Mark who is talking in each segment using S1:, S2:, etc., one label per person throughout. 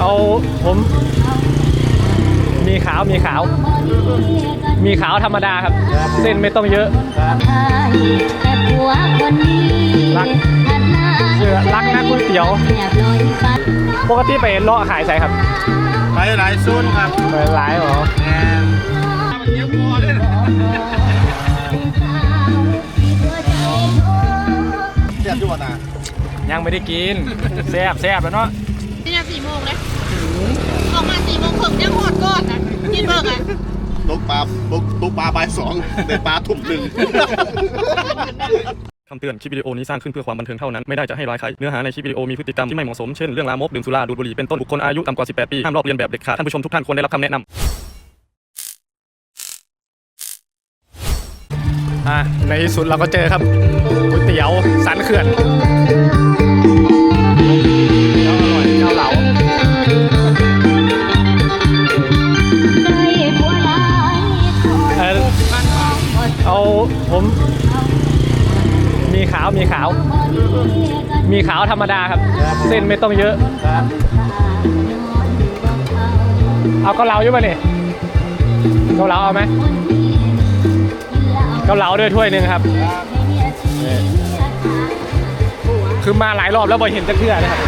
S1: เอาผม มีขาวมีขาว มีขาวธรรมดาครับ เส้นไม่ต้องเยอะ
S2: แต่ผัวคนนี้
S1: รักเชื่อรักนะก๋วยเตี๋ยว
S2: แอบลอยฟ้า
S1: ปกติไปเลาะขายใส่ครับ
S3: ไปหลายโซนครับ
S1: ไปหลายเหรอ
S3: แหมมันเยอะพอเลยนะเสียบอยู่บ่ตา
S1: ยังไม่ได้กินแซ่บแซ่บแล้วเนาะ
S4: นี่นะสี่โมงเลยออกมาสี่โมงครึ่งยังหอดก้อนอะกินเบิกอะ
S3: ตกปลาตกตกปลาบ่ายสองแต่ปลาทุ่มหนึ่ง
S5: คำเตือนคลิปวิดีโอนี้สร้างขึ้นเพื่อความบันเทิงเท่านั้น ไม่ได้จะให้ร้ายใคร เนื้อหาในคลิปวิดีโอมีพฤติกรรมที่ไม่เหมาะสม เช่น เรื่องลามก ดื่มสุรา ดูดบุหรี่ เป็นต้น บุคคลอายุต่ำกว่า 18 ปี ห้ามลอกเลียนแบบเด็ดขาด ท่านผู้ชมทุกท่านควรได้รับคำแนะนำ
S1: อะในที่สุดเราก็เจอครับก๋วยเตี๋ยวสันเขื่อน
S2: ผ
S1: ม มีขาวมีขาว มีขาวธรรมดาครับ เส้นไม่ต้องเยอะ เอาเกาเหลาอยู่ป่ะนี่เกาเหลาเอาไหมเกาเหลาด้วยถ้วยหนึ่งครับ คือมาหลายรอบแล้วบ่เห็นจะเทื่อนะครับ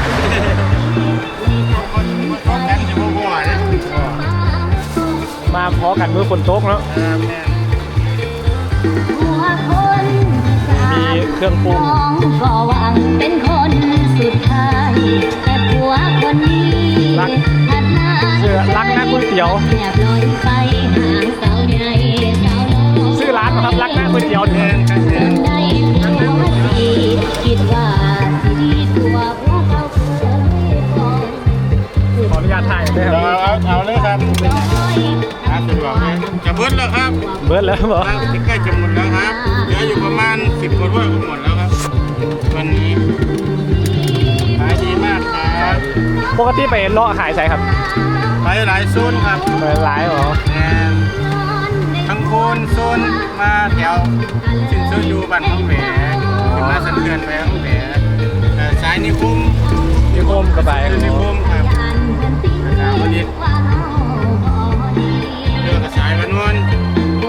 S3: ต้องแข่งอยู่บ่บ่อยนะ
S1: มาพอกันมือฝนตกเนาะ
S2: ผัวคน
S1: มีเครื่องปรุง
S2: น้องก็หวังเป็นคนสุดท้ายแต่ผัวคนนี้
S1: รัก
S2: หันหน้า
S1: เชื่อรักนะก๋วยเตี๋ยว
S2: แอบลอยไปหาสาวใหญ่สาวน้อย
S1: ชื่อร้านเหรอครับรักหน้าก๋วยเตี๋ยวเนี่ย
S2: ได้ผั เบิ
S1: ร์
S3: ดแล้ว
S1: เหรอ
S3: ครับใกล้จะหมดแล้วครับเหลืออยู่ประมาณสิบกว่าถ้วยก็หมดแล้วครับ วันนี้ขายดีมากครับ
S1: ปกติไปเลาะขายใส่ครับ
S3: ไปหลายโซนครับ
S1: ไปหลายเหรอ
S3: แหมทั้งโคนโซนมาแถวชินโซยูบ้านข้างแหวขึ้นมาสันเขื่อนไปข้างแหวเอ่อสายนิคม
S1: มีโคมกระบาย
S3: คือนิคมครับสาวนิด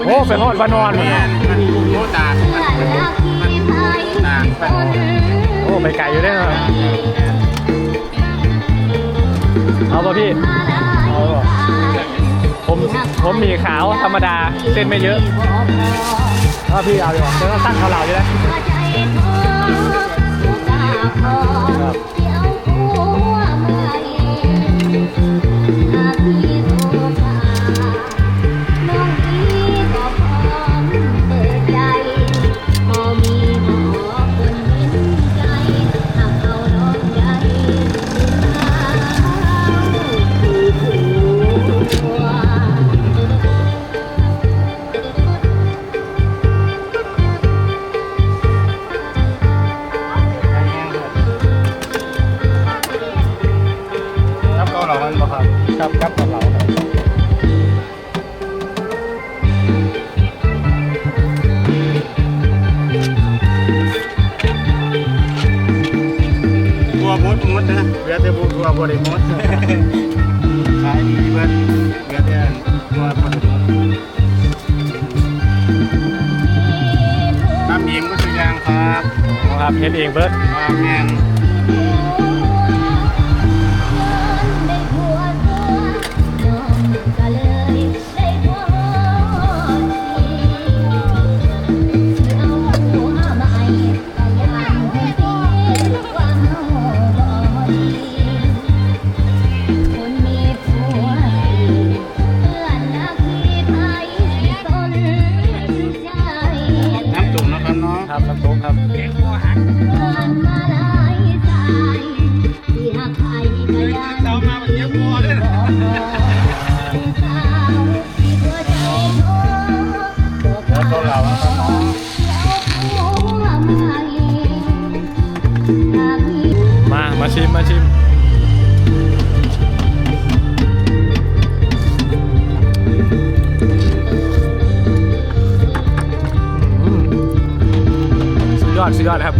S3: อ้
S1: ไปฮอดวานอน
S3: เมียนมันโมตากมันมันตากมัน
S1: โอ้ไปไกลอยู่ได้เหรอเอาป่ะพี่เอาป่ะผมผมมีขาวธรรมดาเส้นไม่เยอะเอาพี่เอาดีกว่าเดี๋ยวต้องตั้งเขาเหล่าอยู่แล้วั
S3: บเฮ็
S1: ดเองเบิร์ด
S3: ว่าแมน
S2: มามา
S1: ชิม มาชิมอืมสุดยอด สุดยอดครับ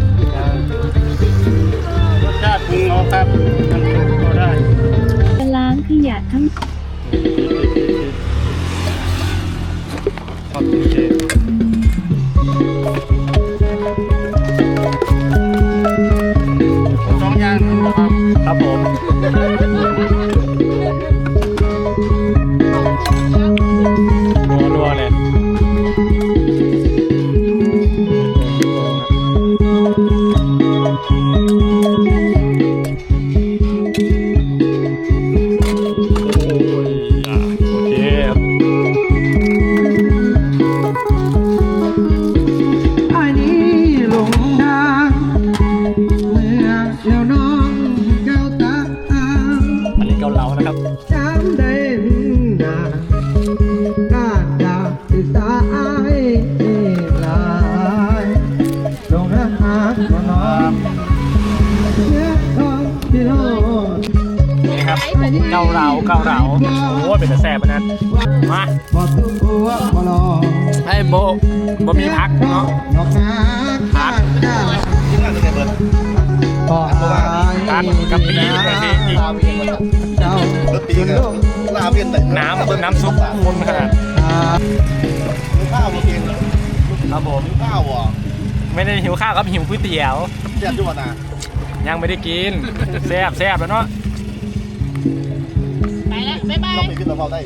S3: รสชาติปรุงเอาครับน้ำซุปก็ได้
S1: เหลา I'm bomb. บะมีพักเนาะ
S6: ดอกนาขาดเจ้า
S7: ที่นั่นเป็นไงเบิร์ด
S6: พออาย
S1: ตัดกับปีกะทิอีก
S6: เจ้า
S7: เบิร์ดปีกันลาเวียนแต่
S1: น้ำเพิ่มน้ำซุปมุนขนาด
S7: หิวข้าวมากิน
S1: ครับผม
S7: หิวข้าววะ
S1: ไม่ได้หิวข้าวครับหิวก๋วยเตี๋ยว
S7: เจ็บด้วยนะ
S1: ยังไม่ได้กินแซ่บแซ่บแล้วเนาะ
S4: ไปแล้วบ๊ายบาย
S7: ต้องไปขึ้นเราเมาได้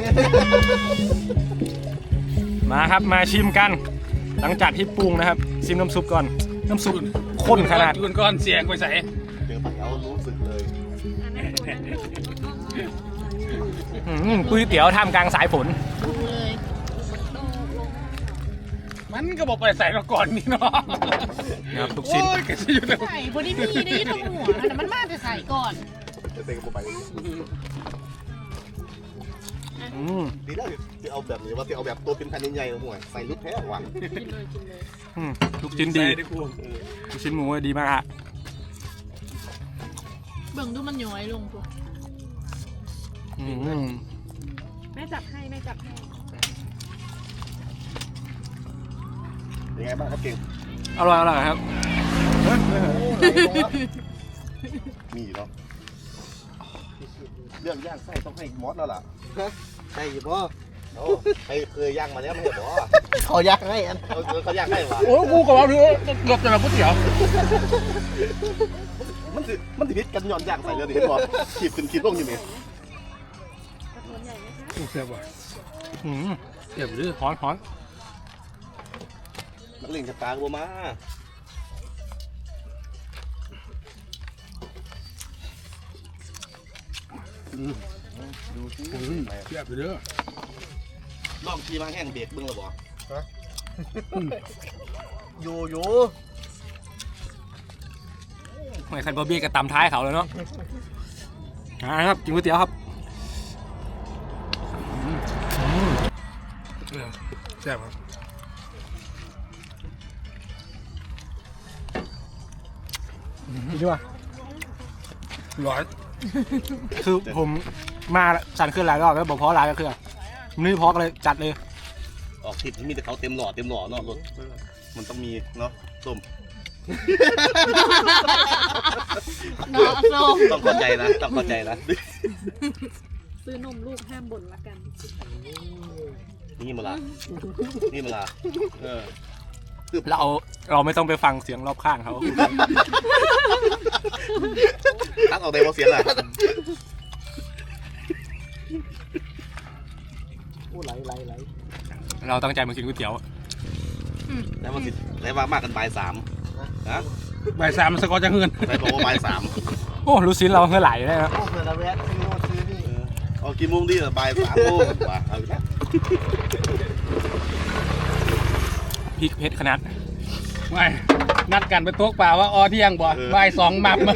S1: มาครับมาชิมกัน หลังจากที่ปรุงนะครับชิมน้ำซุปก่อน น้ำซุปข้นขนาด
S8: คุณก้อนเสียงไปใส่
S7: เจอปากเขารู้สึกเลย
S1: อืมก๋วยเตี๋ยวท่ามกลางสายฝน
S4: ดูเลย
S8: มันก็บอกไปใส่มาก่อนนี่เนาะ
S1: นะครับทุกชิ้น
S8: โอ้ยก็จะอยู่ใน
S4: ใส่บนนี้มีได้ทั้งหัวแต่มันมาจะใส่ก่อน
S7: จะเต็งไป
S1: อืม
S7: ดีแล้วที่เอาแบบนี้ว่าที่เอาแบบตัวเป็นแผ่นใหญ่ๆห่วยใส่ลุดแท้ว่ะ
S1: อืมทุกชิ้นดี
S8: ใส่ได้กู
S1: ทุกชิ้นหมูดีมากฮะ
S4: เบิ่งดูมันย้อยลงพวก
S1: อืม
S4: แม่จับให้แม่จับให้
S7: ยังไงบ้างครับเก่ง
S1: อร่อยอร่อยครับ
S7: มีอยู่เนาะเรื่องย่างไส้ต้องให้มอสแล้วล่ะ ใช่พ่อโอ้ใครเคยย่างมาแล้วไม่ใช่หรอเขาย่างให้อันเขาย่างให้วะ
S8: โอ้ยกูกับเราเถอะเกือบจะมาก๋วยเตี๋ยว
S7: มันสิมันสิพิษกันย้อนย่างใส่เลยดิเห็นบ่ขีดขึ้นขีดลงอยู่นี่
S8: เสียบว่ะ
S1: อืม
S8: เสียบหรือ
S1: หอนหอน
S7: นักเลงชะตากูมา ดูสิ
S8: เสียบหรือ
S7: ลองทีมาแห้งเบรกเบิ่งแล้วบ่ฮะอยู่อยู่
S1: ไม่คันบอบี้ก็ตำท้ายเขาเลยเนาะอ่าครับกินก๋วยเตี๋ยวครับ
S8: เสียบครับ
S1: ดีป่ะ
S8: ร้อย
S1: คือผม มาสั่นขึ้นหลายรอบแล้วบอกเพราะหลายก็คือนี่เพราะเลยจัดเลย
S7: ออกทิศมีแต่เขาเต็มหล่อเต็มหล่อเนาะรถมันต้องมีเนาะส้ม
S4: เนาะส้ม
S7: ต้องเข้าใจนะต้องเข้าใจนะ
S4: ซื้อนมลูกห้ามบ่นละกัน
S7: นี่มาละนี่มาละเออ
S1: เราเราไม่ต้องไปฟังเสียงรอบข้างเขา
S7: ตัดออกในวอเสียงล่ะโอ้
S1: เราตั้งใจมากินก๋วยเตี๋ยว
S7: แล้วมันสิแล้วว่ามากกันบ่ายสามนะ
S8: บ่ายสามสกอร์จะเงิน
S7: ใครบอกว่าบ่ายสาม
S1: โอ้รู้สินเราเฮือไหลได้นะ
S7: โอ้เผื่อเราแวะซื้อโน่นซื้อนี่เอากี่โมงดีล่ะบ่ายสามโมงว่ะเอาอีกแล้ว
S1: พริกเพชรขนาด
S8: ไม่นัดกันไปโต๊ะเปล่าว่าออเที่ยงบ่บ่ายสองมับมา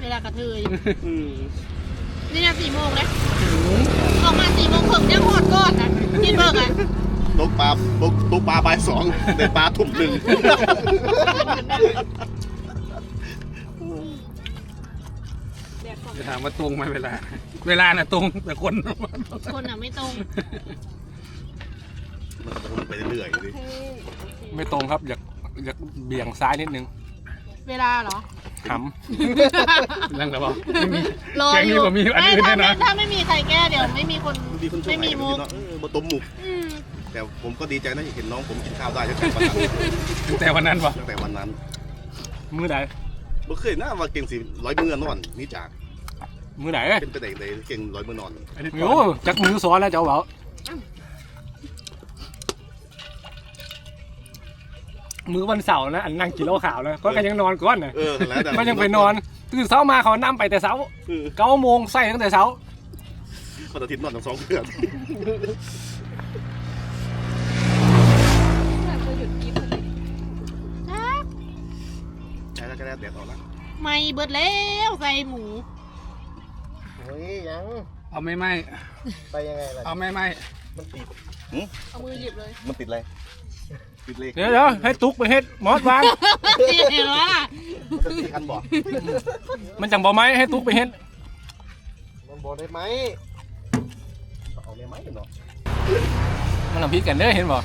S4: เวลากระเทย
S7: อืม
S4: นี่นะสี่โมงเลยออกมา สี่โมงครึ่งยังหอดก่อนอะกินเบิกอะ
S7: ตกปลาตกตกปลาบ่ายสองแต่ปลาทุ่มหนึ่ง
S8: จะถามว่าตรงไหมเวลา เวลาน่ะตรงแต่คน
S4: คนอะไม่ตรง
S7: มันไปเรื่อยๆดิ
S1: ไม่ตรงครับอยากอยากเบี่ยงซ้ายนิดนึง
S4: เวลาเหรอ
S1: ห
S8: เรื่องอะไรบอกไม่มี
S4: รอ
S8: แกง
S4: อ
S8: นี้
S4: ยู่
S8: ผมมีอัน
S4: ไม่
S8: อื่น
S4: ถ้า
S8: แน่
S4: ไม่
S8: นะ
S4: ถ้าไม่มีใครแก้เดี๋ยวไม่มีคน
S7: มีคนช่วย
S4: ไม่มีมุก
S7: เนาะเออมาต้มหมุก
S4: อืม
S7: แต่ผมก็ดีใจนะเห็นน้องผมกินข้าวได้ตั้งแต่วันนั้น
S8: แต่วันนั้นบอก
S7: ตั้งแต่วันนั้นำ
S1: มือไหน
S7: บ่เคยน่าว่าเก่งสิร้อยมือนอนนี่จาก
S1: มือไหน
S7: เป็นไปได้เลยเก่งร้อยมือนอน
S8: อันนี้
S1: โอ้จักมือซ้อนแล้วเจ้าเบา มือวันเสาร์นะอันนั่งกินเหล้าขาวนะก็ยังนอนก่อนนะ
S7: เออแล้วแต่
S1: ก็ยังไปนอนตื่นเช้ามาเขานั่ไปแต่เช้า
S7: เออ
S1: เก้าโมงใส่ตั้งแต่เช้า
S7: วันอาทิตย์นอนทั้งสองเดือนใช่แล้วก็ได้แดดออกแล้ว
S4: ไม่เบิดแล้วใส่หมู
S7: โโอ้
S6: ยยัง
S8: เอาไม่ไหม
S6: ไปยังไงล่ะ
S8: เอาไม่ไหม
S6: มันติด
S4: เอามือหยิบเลย
S6: มันติดอะไร ติดเลย
S1: เดี๋ยวเดี๋ยวให้ตุ๊กไปเฮ็ดมอสวาง
S4: เห็นไหมล่ะ
S6: มันจะตีกันบ่
S1: มันจังบอกไหมให้ตุ๊กไปเฮ็ด
S6: มันบอกได้ไหมเอาได้ไหมเนาะ
S1: มันลำพิษกันเด้อเห็นบ่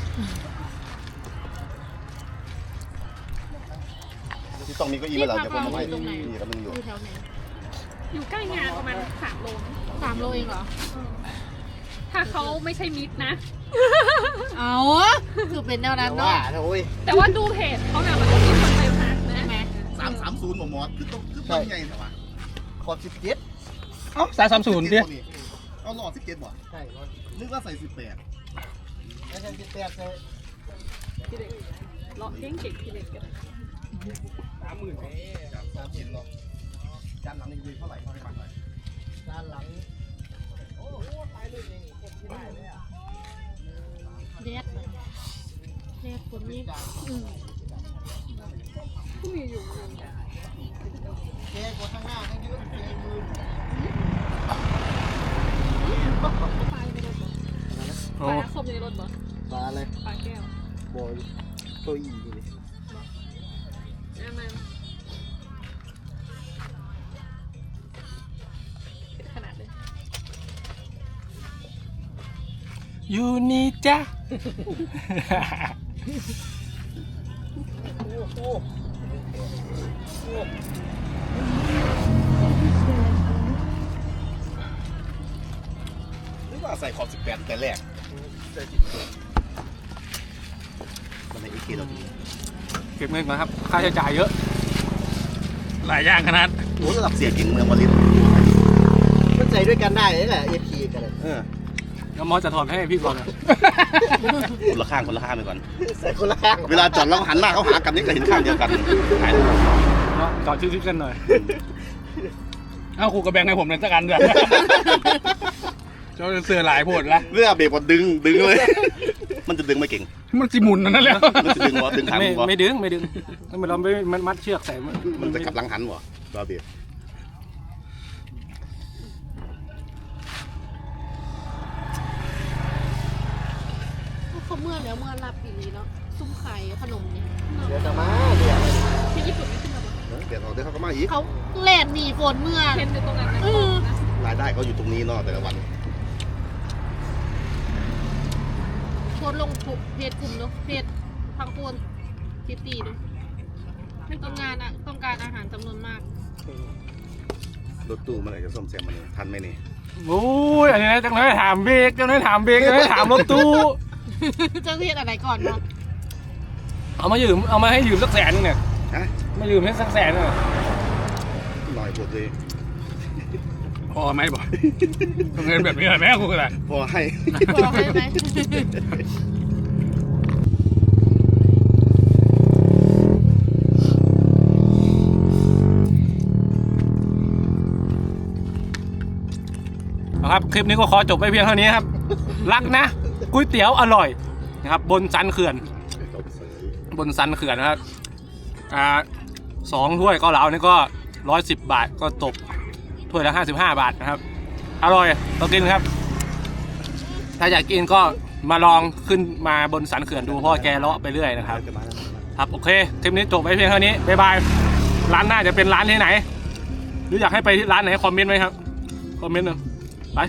S6: ที่ต้องมีเก็อีมาแล้วจะเป็นไม่มีกับมึงอยู่
S4: อยู่แถวไหน
S9: อยู่ใกล้งานประมาณสามโล
S4: สามโลเองเหรอ
S9: ถ้าเขาไม่ใช่มิตรนะ
S4: เอาคือเป็นแนวนั้น
S6: แต่ว่า
S4: เนาะ
S6: โอ้ย
S9: แต่ว่าดูเพจเขาน่ะมันก็มีคนไปพักนะ
S4: ใช่ไหม
S6: สามสามศูนย์หมอมอสคือต้องคือต้องไงแต่ว่าขอบสิบเจ็ด
S8: เอ้าสายสามศูนย์ดิ
S6: เอาหลอดสิบเจ็ดบ่ใช่นึกว่าใส่สิบแปดไม่ใช่สิบแปดใช่
S9: เลาะเด้งเก่งทีเด็ดกัน
S6: สามสิบเนาะจานหลังนี่เท่าไหร่เท่าไหร่บ้างหน่อยจานหลัง
S4: เด็ดเด็ดคนนี้อืม
S6: แกกว่าข้างหน้าทั้งเยอะแกมือ
S1: โอ้
S9: ปลาคมในรถเหรอ
S6: ปลาอะไร
S9: ปลาแก้ว
S6: บอยตัวอีนี่
S9: อะมัน
S1: อยู่นี่จ้ะ
S6: นึกว่าใส่ขอบสิบแปดแต่แรกมันในอีกทีเราดี
S1: เก็บเงินก่อนครับ ค่าใช้จ่ายเยอะ
S8: หลายอย่างขนาด
S6: โอ้ระดับเสียงเก่งเมืองวาลินมันใส่ด้วยกันได้เลยแหละเอพีกันเลยเออ
S1: แล้วมอสจะถอดให้พี่ก่อนเลย
S6: คนละข้างคนละข้างไปก่อน ใส่คนละข้างเวลาจอดแล้วหันหน้าเขาหากันนี่ก็เห็นข้างเดียวกันหาย
S1: เนาะจอดชิดๆกันหน่อย
S8: เอ้าครูก็แบ่งให้ผมเลยสักอันเดือนเจ้าเสือหลายโพดละ
S6: เรื่องเบรกบอดึงดึงเลย มันจะดึงไม่เก่ง
S8: มันสิหมุนนั่นแหละ
S6: มันจะดึงวะดึงหาง
S1: ไม่
S6: วะ
S1: ไม่ดึงไม่ดึงถ้าเราไม่มันมัดเชือกใส่มัน
S6: มันจะกลับหลังหันวะรอเบรก
S4: เขาเมื่อแล้วเมื่อรับปีนี้เนาะซุ้มไข่ขนมเนี่ย
S6: เดี๋ยวจะมาเดี๋ยว
S4: ที่ญี่ปุ่นไม่ขึ้นมาปะ
S6: เดี๋ยวเขาเดี๋ยวเขาก็มาอีก
S4: เขาแล่นหนีฝนเมื่อ
S9: เห็นอยู่ตรงนั้นนะ
S4: เออ
S6: รายได้เขาอยู่ตรงนี้เนาะแต่ละวัน
S4: โพสต์ลงทุกเพจกลุ่มเนาะเพจทางโคนคิตตี้ดูต้องงานอะต้องการอาหารจำนวนมาก
S6: รถตู้เมื่อไหร่จะซ่อมแซมมันเนี่ยทันไหมนี่
S1: โอ้ยอันนี้นะจังเลยถามเบรกจังเลยถามเบรกจังเลยถามรถตู้
S4: เจ้าเพจอะไรก่อนเนาะ
S1: เอามายืมเอามาให้ยืมสักแสนนึงเนี่ย
S6: ฮะ
S1: มายืมให้สักแสนนึงเนี่ย
S6: หน่อยปวดเลย
S8: พอไหมบอกเงินแบบนี้แม่ครูก็ได้
S6: พอให้
S4: บอกให้ไหม
S1: นะครับ คลิปนี้ก็ขอจบไปเพียงเท่านี้ครับ รักนะ ก๋วยเตี๋ยวอร่อยนะครับ บนสันเขื่อน บนสันเขื่อนนะครับอ่าสองถ้วยเกาเหลานี่ก็ร้อยสิบบาทก็ตกถ้วยละห้าสิบห้าบาทนะครับ อร่อยต้องกินครับ ถ้าอยากกินก็มาลองขึ้นมาบนสันเขื่อนดูเพราะว่าแกเลาะไปเรื่อยนะครับ ครับโอเคคลิปนี้จบไปเพียงเท่านี้บ๊ายบายร้านหน้าจะเป็นร้านที่ไหน หรืออยากให้ไปที่ร้านไหนคอมเมนต์ไว้ครับคอมเมนต์หนึ่งไป